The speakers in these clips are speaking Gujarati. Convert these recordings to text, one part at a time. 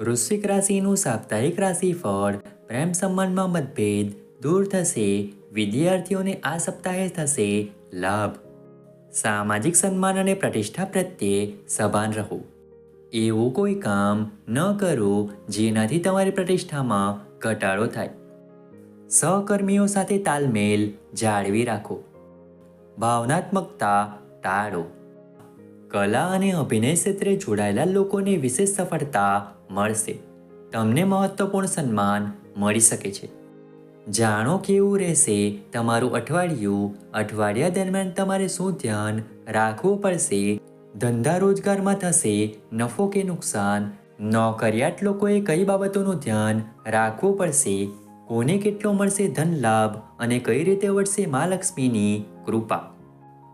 વૃશ્ચિક રાશિનું સાપ્તાહિક રાશિફળ, પ્રેમ સંબંધમાં મતભેદ દૂર થશે, વિદ્યાર્થીઓને આ સપ્તાહે થશે લાભ. સામાજિક સન્માન અને પ્રતિષ્ઠા પ્રત્યે સભાન રહો. એવું કોઈ કામ ન કરો જેનાથી તમારી પ્રતિષ્ઠામાં ઘટાડો થાય. સહકર્મીઓ સાથે તાલમેલ જાળવી રાખો. ભાવનાત્મકતા ટાળો. કલા અને અભિનય ક્ષેત્રે જોડાયેલા લોકોને વિશેષ સફળતા મળશે. તમને મહત્વપૂર્ણ સન્માન મળી શકે છે. જાણો કેવું રહેશે તમારું અઠવાડિયું. અઠવાડિયા દરમિયાન તમારે શું ધ્યાન રાખવું પડશે? ધંધા રોજગારમાં થશે નફો કે નુકસાન? નોકરિયાત લોકોએ કઈ બાબતોનું ધ્યાન રાખવું પડશે? કોને કેટલો મળશે ધન લાભ અને કઈ રીતે વળશે મા લક્ષ્મીની કૃપા?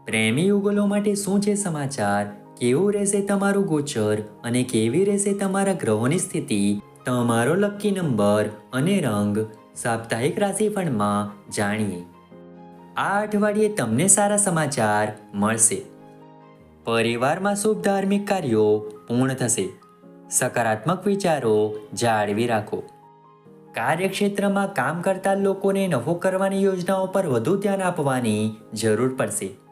પ્રેમી યુગલો માટે શું છે સમાચાર? કેવું રહેશે તમારું ગોચર અને કેવી રહેશે તમારા ગ્રહોની સ્થિતિ? તમારો લકી નંબર અને રંગ સાપ્તાહિક રાશિફળમાં જાણીએ. આ અઠવાડિયે તમને સારા સમાચાર મળશે. પરિવારમાં શુભ ધાર્મિક કાર્યો પૂર્ણ થશે. સકારાત્મક વિચારો જાળવી રાખો. કાર્યક્ષેત્રમાં કામ કરતા લોકોને નફો કરવાની યોજનાઓ પર વધુ ધ્યાન આપવાની જરૂર પડશે.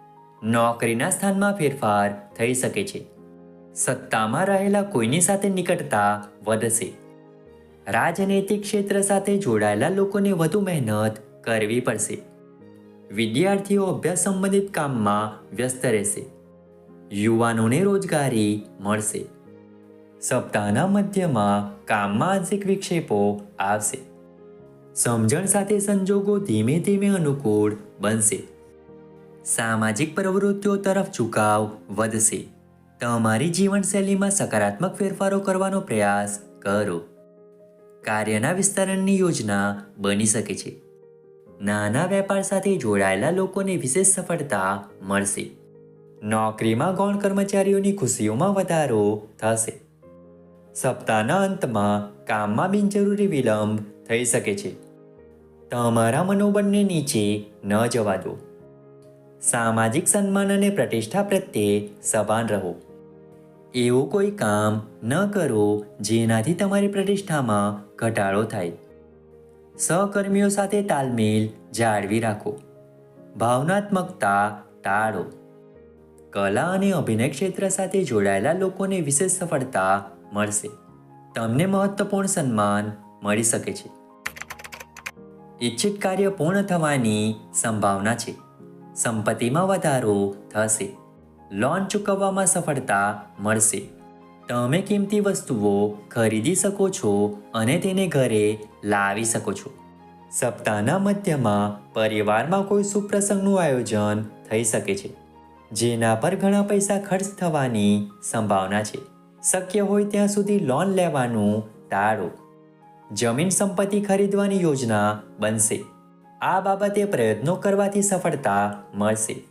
નોકરીના સ્થાનમાં ફેરફાર થઈ શકે છે. સત્તામાં રહેલા કોઈની સાથે નિકટતા વધશે. રાજનૈતિક ક્ષેત્ર સાથે જોડાયેલા લોકોને વધુ મહેનત કરવી પડશે. વિદ્યાર્થીઓ અભ્યાસ સંબંધિત કામમાં વ્યસ્ત રહેશે. યુવાનોને રોજગારી મળશે. સપ્તાહના મધ્યમાં કામમાં આંશિક વિક્ષેપો આવશે. સમજણ સાથે સંજોગો ધીમે ધીમે અનુકૂળ બનશે. સામાજિક પ્રવૃત્તિઓ તરફ ઝુકાવ વધશે. તમારી જીવનશૈલીમાં સકારાત્મક ફેરફારો કરવાનો પ્રયાસ કરો. કાર્યના વિસ્તરણની યોજના બની શકે છે. નાના વેપાર સાથે જોડાયેલા લોકોને વિશેષ સફળતા મળશે. નોકરીમાં ગૌણ કર્મચારીઓની ખુશીઓમાં વધારો થશે. સપ્તાહના અંતમાં કામમાં બિનજરૂરી વિલંબ થઈ શકે છે. તમારા મનોબળને નીચે ન જવા દો. સામાજિક સન્માન અને પ્રતિષ્ઠા પ્રત્યે સભાન રહો. એવું કોઈ કામ ન કરો જેનાથી તમારી પ્રતિષ્ઠામાં ઘટાડો થાય. સહકર્મીઓ સાથે તાલમેલ જાળવી રાખો. ભાવનાત્મકતા ટાળો. કલા અને અભિનય ક્ષેત્ર સાથે જોડાયેલા લોકોને વિશેષ સફળતા મળશે. તમને મહત્વપૂર્ણ સન્માન મળી શકે છે. ઈચ્છિત કાર્ય પૂર્ણ થવાની સંભાવના છે. સંપત્તિમાં વધારો થશે. લોન ચૂકવવામાં સફળતા મળશે. તમે કિંમતી વસ્તુઓ ખરીદી શકો છો અને તેને ઘરે લાવી શકો છો. સપ્તાહના મધ્યમાં પરિવારમાં કોઈ સુપ્રસંગનું આયોજન થઈ શકે છે, જેના પર ઘણા પૈસા ખર્ચ થવાની સંભાવના છે. શક્ય હોય ત્યાં સુધી લોન લેવાનું ટાળો. જમીન સંપત્તિ ખરીદવાની યોજના બનશે. આ બાબતે પ્રયત્નો કરવાથી સફળતા મળશે.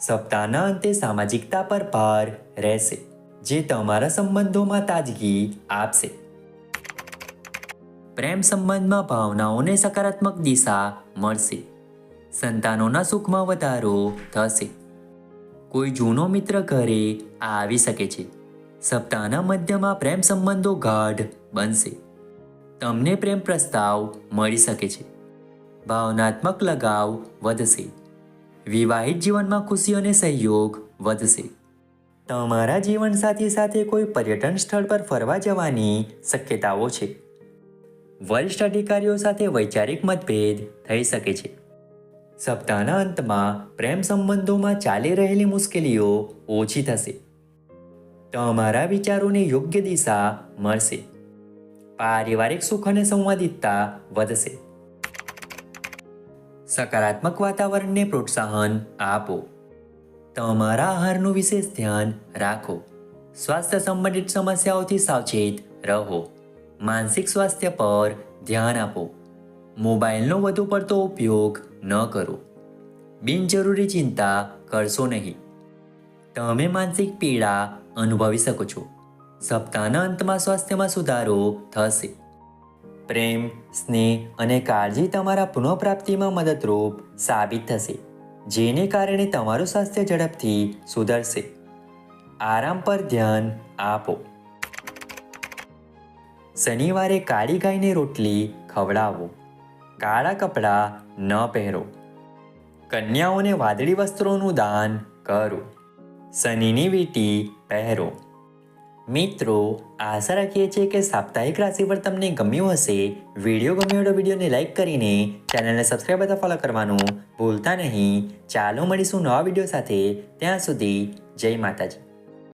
સપ્તાહના અંતે સામાજિકતા પર ભાર રહેશે, જે તમારા સંબંધોમાં તાજગી આપશે. પ્રેમ સંબંધમાં ભાવનાઓને સકારાત્મક દિશા મળશે. સંતાનોના સુખમાં વધારો થશે. કોઈ જૂનો મિત્ર ઘરે આવી શકે છે. સપ્તાહના મધ્યમાં પ્રેમ સંબંધો ગાઢ બનશે. તમને પ્રેમ પ્રસ્તાવ મળી શકે છે. ભાવનાત્મક લગાવ વધશે. વિવાહિત જીવનમાં ખુશી અને સહયોગ વધશે. તમારા જીવનસાથી સાથે કોઈ પર્યટન સ્થળ પર ફરવા જવાની શક્યતાઓ છે. વરિષ્ઠ અધિકારીઓ સાથે વૈચારિક મતભેદ થઈ શકે છે. સપ્તાહના અંતમાં પ્રેમ સંબંધોમાં ચાલી રહેલી મુશ્કેલીઓ ઓછી થશે. તમારા વિચારોને યોગ્ય દિશા મળશે. પારિવારિક સુખ અને સંવાદિતતા વધશે. સકારાત્મક વાતાવરણને પ્રોત્સાહન આપો. તમારા આહારનું વિશેષ ધ્યાન રાખો. સ્વાસ્થ્ય સંબંધિત સમસ્યાઓથી સાવચેત રહો. માનસિક સ્વાસ્થ્ય પર ધ્યાન આપો. મોબાઈલનો વધુ પડતો ઉપયોગ ન કરો. બિનજરૂરી ચિંતા કરશો નહીં. તમે માનસિક પીડા અનુભવી શકો છો. સપ્તાહના અંતમાં સ્વાસ્થ્યમાં સુધારો થશે. પ્રેમ, સ્નેહ અને કાળજી તમારા પુનઃપ્રાપ્તિમાં મદદરૂપ સાબિત થશે, જેને કારણે તમારું સ્વાસ્થ્ય ઝડપથી સુધરશે. આરામ પર ધ્યાન આપો. શનિવારે કાળી ગાયને રોટલી ખવડાવો. કાળા કપડાં ન પહેરો. કન્યાઓને વાદળી વસ્ત્રોનું દાન કરો. શનિની વીંટી પહેરો. મિત્રો, આશા રાખીએ છીએ કે સાપ્તાહિક રાશિફળ તમને ગમ્યું હશે. વીડિયો ગમ્યો તો વિડીયોને લાઇક કરીને ચેનલને સબસ્ક્રાઈબ અથવા ફોલો કરવાનું ભૂલતા નહીં. ચાલો મળીશું નવા વીડિયો સાથે. ત્યાં સુધી જય માતાજી.